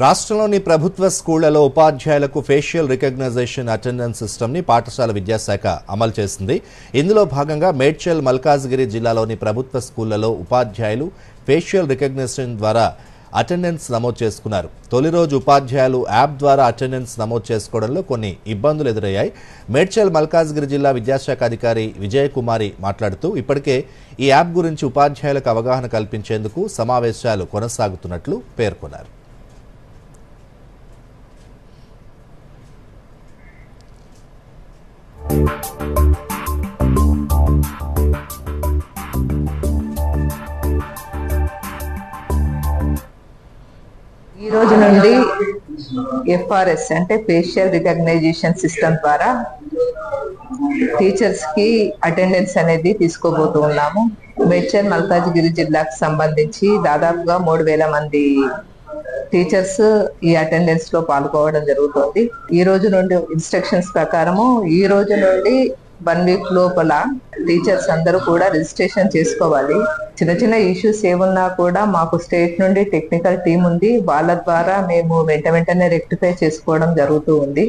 రాష్ట్రంలోని ప్రభుత్వ స్కూళ్ళలో ఉపాధ్యాయులకు ఫేషియల్ రికగ్నైజేషన్ అటెండెన్స్ సిస్టమ్ని పాఠశాల విద్యాశాఖ అమలు చేసింది. ఇందులో భాగంగా మేడ్చల్ మల్కాజ్గిరి జిల్లాలోని ప్రభుత్వ స్కూళ్ళలో ఉపాధ్యాయులు ఫేషియల్ రికగ్నిషన్ ద్వారా అటెండెన్స్ నమోదు చేసుకున్నారు. తొలి రోజు ఉపాధ్యాయులు యాప్ ద్వారా అటెండెన్స్ నమోదు చేసుకోవడంలో కొన్ని ఇబ్బందులు ఎదురయ్యాయి. మేడ్చల్ మల్కాజ్గిరి జిల్లా విద్యాశాఖ అధికారి విజయకుమారి మాట్లాడుతూ ఇప్పటికే ఈ యాప్ గురించి ఉపాధ్యాయులకు అవగాహన కల్పించేందుకు సమావేశాలు కొనసాగుతున్నట్లు పేర్కొన్నారు. ఈ రోజు నుండి ఎఫ్ఆర్ఎస్ అంటే ఫేషియల్ రికగ్నైజేషన్ సిస్టమ్ ద్వారా టీచర్స్కి అటెండెన్స్ అనేది తీసుకోబోతూ ఉన్నాము. మేడ్చల్ మల్కాజ్గిరి జిల్లాకు సంబంధించి దాదాపుగా మూడు వేల మంది టీచర్స్ ఈ అటెండెన్స్లో పాల్గొవడం జరుగుతుంది. ఈ రోజు నుండి ఇన్స్ట్రక్షన్స్ ప్రకారము ఈ రోజు నుండి వన్ వీక్ లోపల టీచర్స్ అందరూ కూడా రిజిస్ట్రేషన్ చేసుకోవాలి. చిన్న చిన్న ఇష్యూస్ ఏమున్నా కూడా మాకు స్టేట్ నుండి టెక్నికల్ టీం ఉంది. వాళ్ళ ద్వారా మేము వెంట వెంటనే రెక్టిఫై చేసుకోవడం జరుగుతూ ఉంది.